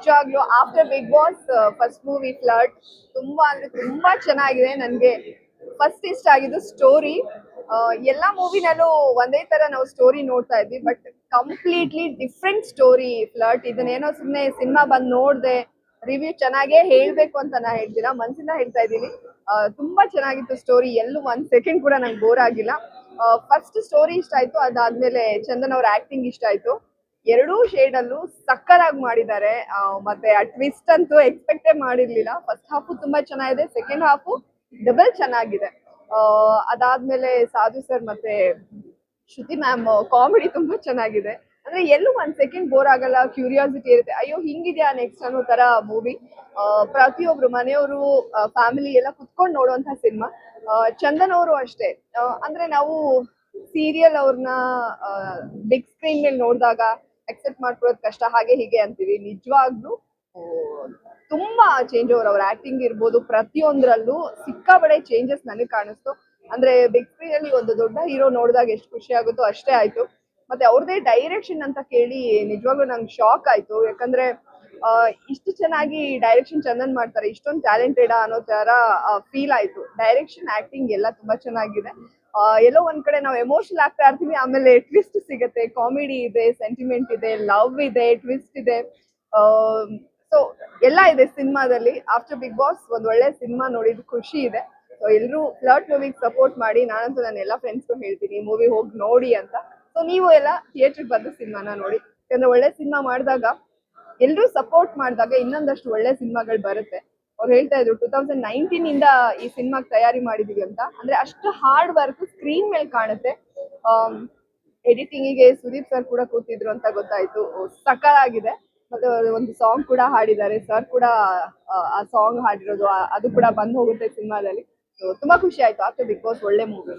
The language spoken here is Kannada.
ನಿಜವಾಗ್ಲೂ after Big Boss first movie flirt ತುಂಬಾ ಅಂದ್ರೆ ತುಂಬಾ ಚೆನ್ನಾಗಿದೆ ನನ್ಗೆ. ಫಸ್ಟ್ ಇಷ್ಟ ಆಗಿದ್ದು ಸ್ಟೋರಿ ಎಲ್ಲಾ ಮೂವಿನಲ್ಲೂ ಒಂದೇ ತರ ನಾವು ಸ್ಟೋರಿ ನೋಡ್ತಾ ಇದ್ವಿ but completely different story flirt ಇದನ್ನೇನೋ ಸುಮ್ಮನೆ ಸಿನಿಮಾ ಬಂದ್ ನೋಡ್ದೆ ರಿವ್ಯೂ ಚೆನ್ನಾಗೇ ಹೇಳ್ಬೇಕು ಅಂತ ನಾ ಹೇಳ್ತೀರಾ ಮನ್ಸಿಂದ ಹೇಳ್ತಾ ಇದ್ದೀನಿ. ತುಂಬಾ ಚೆನ್ನಾಗಿತ್ತು ಸ್ಟೋರಿ ಎಲ್ಲೂ ಒಂದ್ ಸೆಕೆಂಡ್ ಕೂಡ ನಂಗೆ ಬೋರ್ ಆಗಿಲ್ಲ. ಫಸ್ಟ್ ಸ್ಟೋರಿ ಇಷ್ಟ ಆಯ್ತು, ಅದಾದ್ಮೇಲೆ ಚಂದನ್ ಅವ್ರ ಆಕ್ಟಿಂಗ್ ಇಷ್ಟ ಆಯ್ತು. ಎರಡೂ ಶೇಡ್ ಅಲ್ಲೂ ಸಕ್ಕರಾಗಿ ಮಾಡಿದ್ದಾರೆ. ಮತ್ತೆ ಆ ಟ್ವಿಸ್ಟ್ ಅಂತೂ ಎಕ್ಸ್ಪೆಕ್ಟೇ ಮಾಡಿರ್ಲಿಲ್ಲ. ಫಸ್ಟ್ ಹಾಫು ತುಂಬಾ ಚೆನ್ನಾಗಿದೆ ಸೆಕೆಂಡ್ ಹಾಫು ಡಬಲ್ ಚೆನ್ನಾಗಿದೆ. ಅದಾದ್ಮೇಲೆ ಸಾಧು ಸರ್ ಮತ್ತೆ ಶ್ರುತಿ ಮ್ಯಾಮ್ ಕಾಮಿಡಿ ತುಂಬಾ ಚೆನ್ನಾಗಿದೆ. ಅಂದ್ರೆ ಎಲ್ಲೂ ಒಂದ್ ಸೆಕೆಂಡ್ ಬೋರ್ ಆಗಲ್ಲ ಕ್ಯೂರಿಯಾಸಿಟಿ ಇರುತ್ತೆ. ಅಯ್ಯೋ, ಹಿಂಗಿದ್ಯಾ ನೆಕ್ಸ್ಟ್ ಅನ್ನೋ ತರ ಮೂವಿ ಪ್ರತಿಯೊಬ್ರು ಮನೆಯವರು ಫ್ಯಾಮಿಲಿ ಎಲ್ಲ ಕುತ್ಕೊಂಡು ನೋಡುವಂತ ಸಿನಿಮಾ ಚಂದನ್ ಅವರು ಅಷ್ಟೇ. ಅಂದ್ರೆ ನಾವು ಸೀರಿಯಲ್ ಅವ್ರನ್ನ ಬಿಗ್ ಸ್ಕ್ರೀನ್ ಮೇಲೆ ನೋಡಿದಾಗ ಅಕ್ಸೆಪ್ಟ್ ಮಾಡ್ಕೊಳ್ಳೋದು ಕಷ್ಟ, ಹಾಗೆ ಹೀಗೆ ಅಂತೀವಿ. ನಿಜವಾಗ್ಲೂ ತುಂಬಾ ಚೇಂಜ್ ಓವರ್ ಅವ್ರ ಆಕ್ಟಿಂಗ್ ಇರ್ಬೋದು, ಪ್ರತಿಯೊಂದ್ರಲ್ಲೂ ಸಿಕ್ಕಾಬಡೆ ಚೇಂಜಸ್ ನನಗೆ ಕಾಣಿಸ್ತು. ಅಂದ್ರೆ ಬಿಗ್ ಸ್ಕ್ರೀನ್ ಅಲ್ಲಿ ಒಂದು ದೊಡ್ಡ ಹೀರೋ ನೋಡಿದಾಗ ಎಷ್ಟು ಖುಷಿ ಆಗುತ್ತೋ ಅಷ್ಟೇ ಆಯ್ತು. ಮತ್ತೆ ಅವ್ರದೇ ಡೈರೆಕ್ಷನ್ ಅಂತ ಕೇಳಿ ನಿಜವಾಗ್ಲೂ ನಂಗೆ ಶಾಕ್ ಆಯ್ತು. ಯಾಕಂದ್ರೆ ಇಷ್ಟು ಚೆನ್ನಾಗಿ ಡೈರೆಕ್ಷನ್ ಚಂದನ್ ಮಾಡ್ತಾರೆ, ಇಷ್ಟೊಂದು ಟ್ಯಾಲೆಂಟೆಡ್ ಅನ್ನೋ ತರ ಫೀಲ್ ಆಯ್ತು. ಡೈರೆಕ್ಷನ್ ಆಕ್ಟಿಂಗ್ ಎಲ್ಲ ತುಂಬಾ ಚೆನ್ನಾಗಿದೆ. ಎಲ್ಲೋ ಒಂದ್ ಕಡೆ ನಾವು ಎಮೋಷನಲ್ ಆಗ್ತಾ ಇರ್ತೀವಿ, ಆಮೇಲೆ ಟ್ವಿಸ್ಟ್ ಸಿಗುತ್ತೆ. ಕಾಮಿಡಿ ಇದೆ ಸೆಂಟಿಮೆಂಟ್ ಇದೆ ಲವ್ ಇದೆ ಟ್ವಿಸ್ಟ್ ಇದೆ. ಸೊ ಎಲ್ಲ ಇದೆ ಸಿನಿಮಾದಲ್ಲಿ. ಆಫ್ಟರ್ ಬಿಗ್ ಬಾಸ್ ಒಂದ್ ಒಳ್ಳೆ ಸಿನಿಮಾ ನೋಡಿದ್ ಖುಷಿ ಇದೆ. ಸೊ ಎಲ್ಲರೂ ಫ್ಲರ್ಟ್ ಮೂವಿಗೆ ಸಪೋರ್ಟ್ ಮಾಡಿ, ನಾನಂತೂ ನನ್ನ ಎಲ್ಲ ಫ್ರೆಂಡ್ಸ್ಗೂ ಹೇಳ್ತೀನಿ ಮೂವಿ ಹೋಗಿ ನೋಡಿ ಅಂತ. ಸೊ ನೀವು ಎಲ್ಲ ಥಿಯೇಟ್ರಿಗೆ ಬಂದು ಸಿನಿಮಾನ ನೋಡಿ. ಯಾಕಂದ್ರೆ ಒಳ್ಳೆ ಸಿನಿಮಾ ಮಾಡಿದಾಗ ಎಲ್ಲರೂ ಸಪೋರ್ಟ್ ಮಾಡಿದಾಗ ಇನ್ನೊಂದಷ್ಟು ಒಳ್ಳೆ ಸಿನಿಮಾಗಳು ಬರುತ್ತೆ. ಅವ್ರು ಹೇಳ್ತಾ ಇದ್ರು ಟೂ ತೌಸಂಡ್ ನೈನ್ಟೀನ್ ಇಂದ ಈ ಸಿನಿಮಾಗೆ ತಯಾರಿ ಮಾಡಿದೀವಿ ಅಂತ. ಅಂದ್ರೆ ಅಷ್ಟು ಹಾರ್ಡ್ ವರ್ಕ್ ಸ್ಕ್ರೀನ್ ಮೇಲೆ ಕಾಣುತ್ತೆ. ಎಡಿಟಿಂಗಿಗೆ ಸುದೀಪ್ ಸರ್ ಕೂಡ ಕೂತಿದ್ರು ಅಂತ ಗೊತ್ತಾಯ್ತು. ಸಕ್ಕತ್ತಾಗಿದೆ ಮತ್ತೆ ಒಂದು ಸಾಂಗ್ ಕೂಡ ಹಾಡಿದ್ದಾರೆ. ಸರ್ ಕೂಡ ಆ, ಆ ಸಾಂಗ್ ಹಾಡಿರೋದು ಅದು ಕೂಡ ಬಂದ್ ಹೋಗುತ್ತೆ ಸಿನಿಮಾದಲ್ಲಿ. ತುಂಬಾ ಖುಷಿ ಆಯ್ತು. ಆಫ್ಟರ್ ಬಿಗ್ ಬಾಸ್ ಒಳ್ಳೆ ಮೂವಿ